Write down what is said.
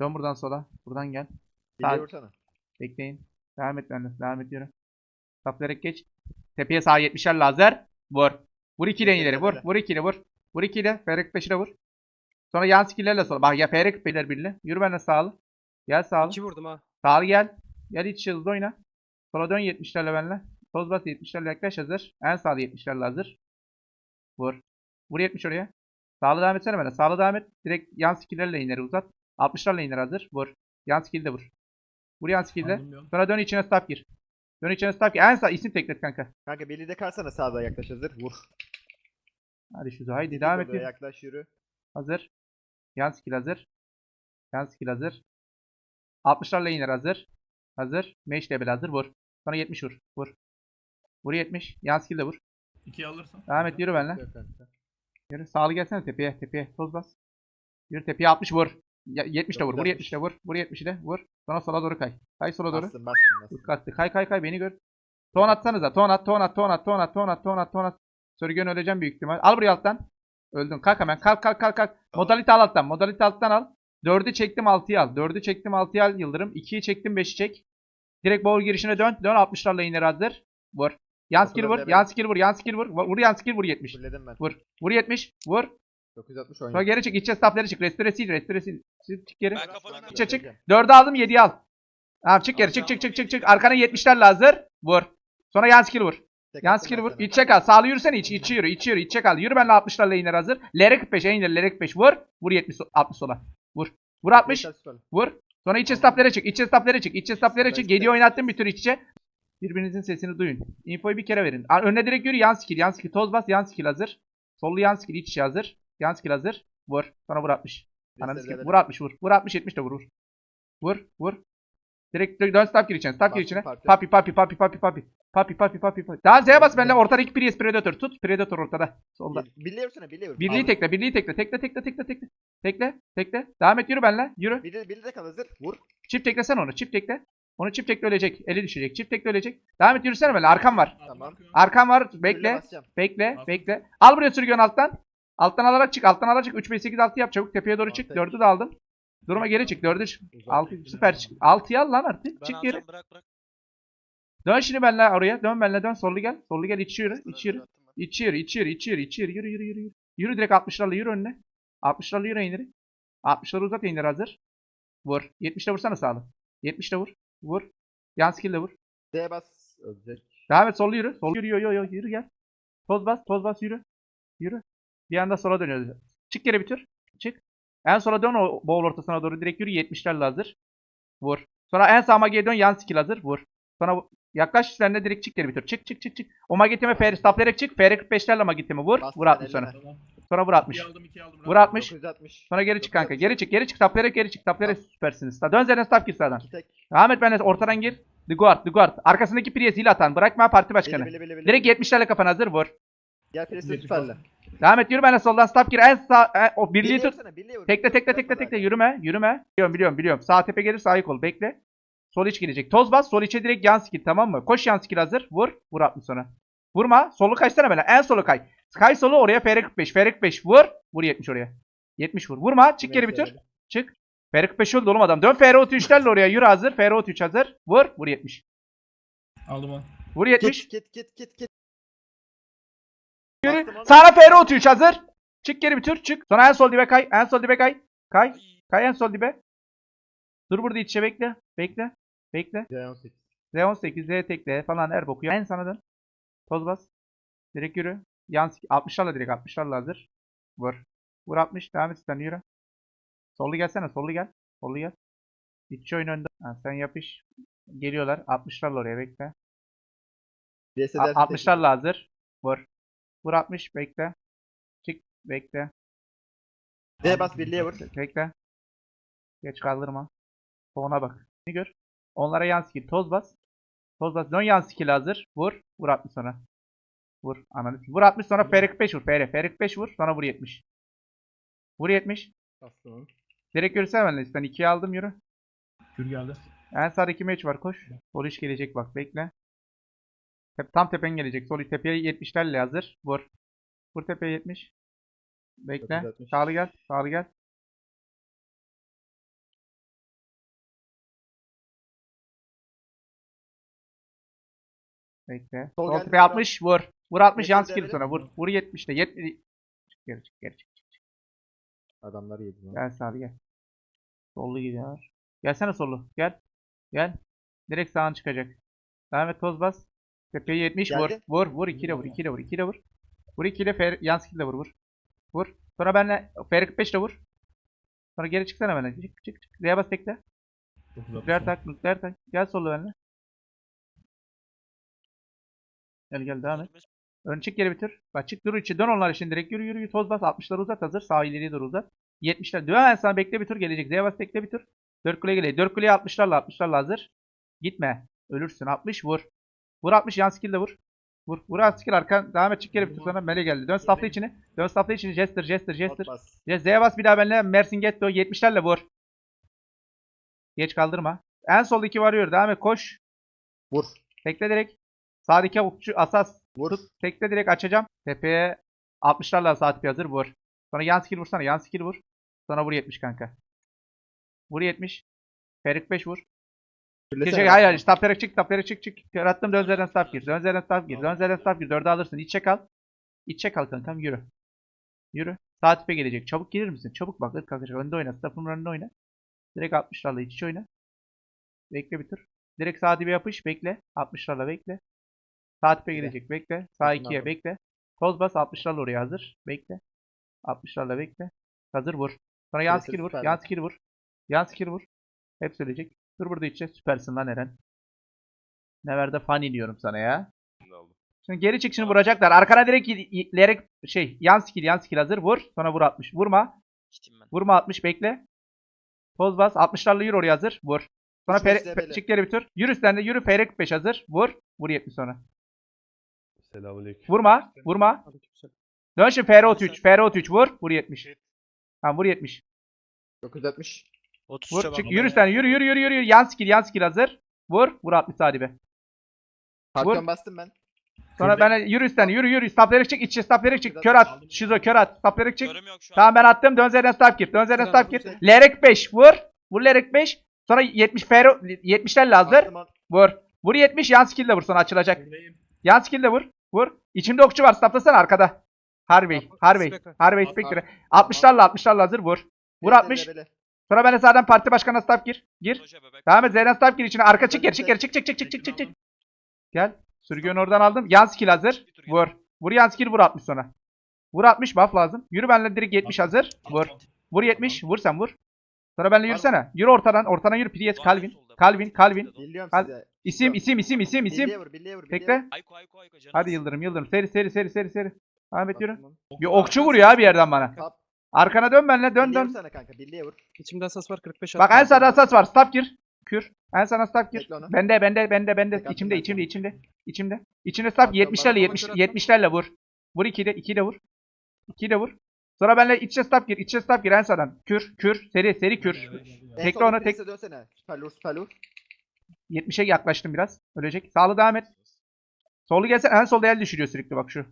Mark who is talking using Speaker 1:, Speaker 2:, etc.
Speaker 1: Dön buradan sola. Buradan gel. Sağ-
Speaker 2: vursana.
Speaker 1: Bekleyin. Devam et benimle. Devam et yürü. Saplayarak geç. Tepeye sağ 70'er lazer. Vur. Vur 2 ile ileri. Vur. Vur 2 ile vur. Vur 2 ile. FR 45'e vur. Sonra yan skill'lerle sola. Bak ya FR 45'ler birli. Yürü benimle sağlı. Gel sağlı.
Speaker 3: İki vurdum ha.
Speaker 1: Sağlı gel. Gel iç hızlı oyna. Sola dön 70'lerle benimle. Toz bas 70'lerle yaklaş hazır. En sağlı 70'lerle hazır. Vur. Vur 70 oraya. Sağlı devam etsene bana. Sağlı devam et. Direkt yan skill'lerle ineri uzat. 60'larla iner hazır. Vur. Yan skill de vur. Vur yan skill'de.
Speaker 4: Aldım diyorum.
Speaker 1: Sonra dön içine staff gir. Dön içine staff gir. En sağ isim teklet kanka.
Speaker 2: Kanka birliğe kalsana sağda yaklaş hazır. Vur.
Speaker 1: Hadi şu haydi devam et.
Speaker 2: Yaklaş yürü.
Speaker 1: Hazır. Yan skill hazır. Yan skill hazır. 60'larla iner hazır. Hazır. Mesh level hazır. Vur. Sonra 70 vur. Vur. Vur 70. Yan skill de vur.
Speaker 4: İkiyi alırsın.
Speaker 1: Devam et yürü benimle. Yürü. Sağlı gelsene tepeye. Tepeye. Toz bas. Yürü tepeye 60 vur. Ya- 70 de vur. Vur 70 de vur. Vur 70 de vur. Sonra sola doğru kay. Kay sola doğru.
Speaker 2: Bastın bastın bastın.
Speaker 1: Kay kay kay beni gör. Ton atsanıza. Ton at, ton at, ton at, ton at, ton at, ton at, ton at. Sörgün öleceğim büyük ihtimal. Al buraya alttan. Öldün. Kalk hemen. Kalk kalk kalk kalk. Modalite al alttan. Modalite alttan al. 4'ü çektim 6'yı al. 4'ü çektim 6'yı al Yıldırım. 2'yi çektim 5'i çek. Direkt bowl girişine dön. Dön 60'larla iner hazır. Vur. Yan skill vur. Yan skill vur. Yan skill vur. Vur yan skill vur 70.
Speaker 2: Fulledim ben.
Speaker 1: Vur. Vur 70. Vur.
Speaker 2: 960
Speaker 1: Sonra
Speaker 2: oynuyor.
Speaker 1: geri çık. İçe staff'ları çık. Restore sil. Restore sil. Sil, Çık geri.
Speaker 5: Ben kafadan
Speaker 1: İçe çık. 4'ü aldım 7'yi al. Tamam çık geri. Çık çık çık çık çık. Arkana 70'lerle hazır. Vur. Sonra yan skill vur.
Speaker 2: Tek
Speaker 1: Yan skill vur. İçe kal. Sağlı yürüsene iç. İçi yürü. İçi yürü. İçe kal. Yürü benimle 60'larla iner hazır. Lere 45. En ileri lere 45. Vur. Vur 70 so- 60 sola. Vur. Vur 60.
Speaker 2: Beş asist
Speaker 1: Vur. Sonra içe staflara çık. İçe staflara çık. İçe staflara çık. Geliyor
Speaker 2: nice.
Speaker 1: oynattım bir tür iç içe. Birbirinizin sesini duyun. Infoyu bir kere verin. Önüne direkt yürü. Yan skill. Yan skill. Toz bas. Yan skill hazır. Sollu yan skill. iç içe hazır. Yan skill hazır. Vur. Sonra vur 60. Ananı sikeyim. Vur 60 vur. Vur 60 70 de vur. Vur. Vur. Vur. Direkt direkt dön staff gir içine. Staff gir içine. Papi papi papi papi papi. Papi papi papi papi. Daha Z'ye bas benimle ortada iki Prius Predator tut. Predator ortada. Solda.
Speaker 2: Bir- Birliğe vursana birliğe vur.
Speaker 1: Birliği tekle, birliği tekle. Tekle tekle tekle tekle. Tekle, tekle. Devam et yürü benimle. Yürü.
Speaker 2: Birliğe, birliğe kal hazır. Vur.
Speaker 1: Çift teklesen onu. Çift tekle. Onu çift tekle ölecek. Eli düşecek. Çift tekle ölecek. Devam et yürüsene benimle. Arkam var.
Speaker 2: Tamam.
Speaker 1: Arkam var. Bekle. Bekle. Bekle. Al buraya sürgün alttan. Alttan alarak çık. Alttan alarak çık. 3 5 8 6 yap çabuk. Tepeye doğru çık.
Speaker 2: Tamam,
Speaker 1: 4'ü de aldım. Duruma geri çık. 4'ü çık.
Speaker 2: Uzak
Speaker 1: 6
Speaker 2: çektim.
Speaker 1: süper çık. 6'yı al lan artık.
Speaker 5: Ben
Speaker 1: Çık geri.
Speaker 5: bırak bırak.
Speaker 1: Dön şimdi benimle oraya. Dön benimle dön. Sollu gel. Sollu gel. İçi yürü. İçi yürü. İçi yürü. İçi yürü. İçi yürü. İçi yürü. Yürü yürü yürü. Yürü, direkt 60'larla yürü önüne. 60'larla yürü ineri. 60'ları uzat ineri hazır. Vur. 70'le vursana sağlı. 70'le vur. Vur. Yan skill de vur.
Speaker 2: D bas. Ölecek.
Speaker 1: Devam et sollu yürü. Sol yürü yo yo yo yürü gel. Toz bas. Toz bas yürü. Yürü. Bir anda sola dönüyor. Çık geri bir tür. Çık. En sola dön o bowl ortasına doğru direkt yürü. 70'lerle hazır. Vur. Sonra en sağ magiye dön. Yan skill hazır. Vur. Sonra yaklaş üzerine direkt çık geri bir tür. Çık çık çık çık. O magiteme fer staplayarak çık. FR 45'lerle magitemi vur.
Speaker 2: Bastım
Speaker 1: Vur
Speaker 2: ben
Speaker 1: 60 sonra. Sonra vur 60.
Speaker 4: İkiyi aldım, aldım.
Speaker 1: Vur
Speaker 4: rahat.
Speaker 1: 60.
Speaker 2: 960.
Speaker 1: Sonra geri çık kanka.
Speaker 2: 960.
Speaker 1: Geri çık. Geri çık. Taplayarak geri çık. Taplayarak süpersiniz. Dön üzerine staff gir sağdan. Ahmet ben de ortadan gir. The guard. The guard. Arkasındaki Prius hile atan. Bırakma parti başkanı.
Speaker 2: Bili, bili, bili, bili.
Speaker 1: Direkt 70'lerle kafan hazır. Vur.
Speaker 2: Gel
Speaker 4: Geçmiş
Speaker 2: süperle.
Speaker 1: Devam et yürü benimle soldan staff gir. En sağ e, o birliği tut.
Speaker 2: vur.
Speaker 1: Tekle tekle tekle tekle yürüme yürüme. Biliyorum biliyorum biliyorum. Sağ tepe gelir sağ kol bekle. Sol iç gelecek. Toz bas sol içe direkt yan skill tamam mı? Koş yan skill hazır. Vur. Vur 60 sonra. Vurma. Solu kaçsana böyle. En solu kay. Kay solu oraya FR 45. FR 45 vur. Vur 70 oraya. 70 vur. Vurma. Çık geri bir tür. Çık. FR 45 öldü oğlum adam. Dön FR 33'lerle oraya. Yürü hazır. FR 33 hazır. Vur. Vur 70.
Speaker 4: Aldım onu.
Speaker 1: Vur 70.
Speaker 2: Git git git git onu.
Speaker 1: Sağına FR 33 hazır. Çık geri bir tür. Çık. Sonra en sol dibe kay. En sol dibe kay. Kay.
Speaker 5: Ay,
Speaker 1: Kay en sol dibe. Dur burada içe bekle. Bekle. Bekle.
Speaker 2: C18.
Speaker 1: Z18, Z tekle falan her boku. En sana dön. Toz bas. Direkt yürü. Yan 60'larla direkt 60'larla hazır. Vur. Vur 60. Devam et sen yürü. Sollu gelsene. Sollu gel. Sollu gel. İçi oyun önde. Ha, sen yapış. Geliyorlar. 60'larla oraya bekle.
Speaker 2: DS'de
Speaker 1: A- 60'larla hazır. Vur. Vur 60. Bekle. Çık. Bekle.
Speaker 2: D bas birliğe vur.
Speaker 1: Bekle. Geç kaldırma. Sonuna bak. Ne gör? Onlara yan skill. Toz bas. Toz bas. Dön yan skill hazır. Vur. Vur 60 sonra. Vur. Analiz. Vur 60 sonra FR 45 vur. FR. FR 45 vur. Sonra vur 70. Vur 70.
Speaker 2: Bastım.
Speaker 1: Direkt yürüsene. Ben 2'yi aldım yürü.
Speaker 4: Kür geldi.
Speaker 1: En sağda 2 meç var. Koş. Sol iş gelecek bak. Bekle. Tep tam tepen gelecek. Sol tepeye 70'lerle hazır. Vur. Vur tepeye 70. Bekle. Sağlı gel. Sağlı gel. Bekle.
Speaker 2: Sol,
Speaker 1: Sol
Speaker 2: tepeye
Speaker 1: 60. Vur. Vur 60 yan skill sana. Vur. Vur 70'te. 70. Çık geri çık geri çık.
Speaker 2: çık. Adamları yedim.
Speaker 1: Gel sağlı gel. Sollu gidiyor. Gelsene sollu. Gel. Gel. Direkt sağına çıkacak. Devam et toz bas. Tepeyi 70 vur.
Speaker 2: Geldi.
Speaker 1: Vur. Vur 2 ile vur. 2 ile vur. 2 ile vur. Vur 2 ile fer, yan skill de vur. Vur. Vur. Sonra benle fer 45 ile vur. Sonra geri çıksana benle. Çık çık çık. Z'ye bas tekle. Nükleer tak. Nükleer tak. Gel sollu benle. Gel gel devam et. Ön çık geri bitir. Bak çık dur içi dön onlar için direkt yürü yürü yürü toz bas 60'ları uzat hazır sağ ileriye doğru uzat. 70'ler dön sana bekle bir tur gelecek. Z'ye bas bekle bir tur. 4 kuleye geliyor. 4 kuleye 60'larla 60'larla hazır. Gitme. Ölürsün 60 vur. Vur 60 yan skill de vur. Vur. Vur yan skill arkan. Devam et çık geri bir tur sonra mele geldi. Dön staffla içini. Dön staffla içini. Jester Jester Jester. Z'ye bas bir daha benimle. Mersin Getto 70'lerle vur. Geç kaldırma. En sol iki varıyor. Devam et koş.
Speaker 2: Vur.
Speaker 1: Tekle direkt. Sağdaki okçu asas
Speaker 2: Vur.
Speaker 1: Tut. Tekle direkt açacağım. Tepeye 60'larla saat tipi hazır vur. Sonra yan skill vursana. Yan skill vur. Sonra vur 70 kanka. Vur 70. Ferik 5 vur.
Speaker 2: Bas.
Speaker 1: Hayır hayır. Stoplara çık. Stoplara çık çık. Kör attım. Dön zerden stop gir. Dön zerden stop gir. Dön zerden stop gir. 4'ü alırsın. İçe kal. İçe kal kankam. Yürü. Yürü. Sağ tipe gelecek. Çabuk gelir misin? Çabuk bak. ırk kalkacak. Önde oyna. Stop'un önünde oyna. Direkt 60'larla iç içe oyna. Bekle bir tur. Direkt sağ dibe yapış. Bekle. 60'larla bekle. Sağ tipe gelecek. Bekle. Sağ
Speaker 2: Bakın
Speaker 1: 2'ye
Speaker 2: aldım.
Speaker 1: bekle. Toz bas 60'larla oraya hazır. Bekle. 60'larla bekle. Hazır vur. Sonra yan skill vur. Yan skill vur. Yan skill vur. Hep söyleyecek. Dur burada içe. Süpersin lan Eren. Never'de funny diyorum sana ya. Şimdi geri çık şimdi vuracaklar. Arkana direkt y- y- lerek şey yan skill yan skill hazır vur. Sonra vur 60. Vurma. Vurma 60 bekle. Toz bas 60'larla yürü oraya hazır. Vur. Sonra
Speaker 2: debeli.
Speaker 1: çık geri bir tur. Yürü sen de yürü fere 45 hazır. Vur. Vur 70 sonra.
Speaker 5: Selamünaleyküm.
Speaker 1: Vurma. Vurma. Dön şimdi fere 33. Fere 33 vur. Vur 70. Tamam vur 70.
Speaker 2: 960.
Speaker 3: 30
Speaker 1: Vur çık yürü sen yürü yürü yürü yürü. Yan skill yan skill hazır. Vur. Vur 60 sadibe.
Speaker 2: Hakan bastım ben.
Speaker 1: Sonra ben yürü üstten yürü yürü. Stopları çık içe stopları çık. Kör at. Şizo kör at. Stopları çık.
Speaker 3: Görüm yok şu an.
Speaker 1: Tamam ben attım. Dön zeden stop gir. Dön zeden
Speaker 2: Tamam,
Speaker 1: stop gir.
Speaker 2: güzel.
Speaker 1: Lerek 5 vur. Vur Lerek 5. Sonra 70 fero 70'lerle hazır.
Speaker 2: Bastım.
Speaker 1: Vur. Vur 70 yan skill de vur sonra açılacak.
Speaker 4: Buradayım.
Speaker 1: Yan skill de vur. Vur. İçimde okçu var. Stoplasana arkada. Harvey. Harvey.
Speaker 3: Spectre.
Speaker 1: Harvey
Speaker 4: At,
Speaker 1: Spectre. 60'larla 60'larla hazır vur. Vur
Speaker 2: Birlesene
Speaker 1: 60.
Speaker 2: debeli.
Speaker 1: Sonra ben de sağdan parti başkanına stop gir. Gir. Devam et Z'den stop gir içine. Arka çık geri çık geri çık çık çık çık çık çık çık. Gel. Sürgünü oradan aldım. Yan skill hazır. Vur. Vur yan skill vur 60 sonra. Vur 60 buff lazım. Yürü benimle direkt 70 hazır. Vur. Vur 70. Vur sen vur. Sonra benimle yürüsene. Yürü ortadan. Ortadan yürü. Priest Calvin. Calvin. Calvin.
Speaker 2: Biliyorum size.
Speaker 1: İsim isim isim isim isim.
Speaker 2: Birliğe vur.
Speaker 3: Ayko ayko ayko canım.
Speaker 1: Hadi Yıldırım Yıldırım. Seri seri seri seri seri. Ahmet yürü. Bir okçu vuruyor abi yerden bana.
Speaker 2: Kap.
Speaker 1: Arkana dön benimle dön
Speaker 2: Birliğe
Speaker 1: dön.
Speaker 2: vursana kanka, birliğe vur.
Speaker 6: İçimde asas var 45
Speaker 1: Bak en sağda asas var. Stop gir. Kür. En sağda stop gir.
Speaker 2: Bekle onu.
Speaker 1: Bende bende bende bende.
Speaker 2: Tek attım
Speaker 1: İçimde
Speaker 2: ben
Speaker 1: içimde
Speaker 2: sana.
Speaker 1: içimde. İçimde. İçinde stop
Speaker 2: Attım,
Speaker 1: 70'lerle
Speaker 2: bana
Speaker 1: 70
Speaker 6: kontrol
Speaker 1: 70'lerle vur. Vur 2'yi de 2'yi de vur. 2'yi de vur. Sonra benimle içe stop gir. içe stop gir en sağdan. Kür kür seri seri kür.
Speaker 2: En
Speaker 1: Tekle
Speaker 2: sol
Speaker 1: onu,
Speaker 2: Priest'e dönsene. Süper lur, süper lur.
Speaker 1: 70'e yaklaştım biraz. Ölecek. Sağlı devam et. Solu gelsen en solda el düşürüyor sürekli bak şu.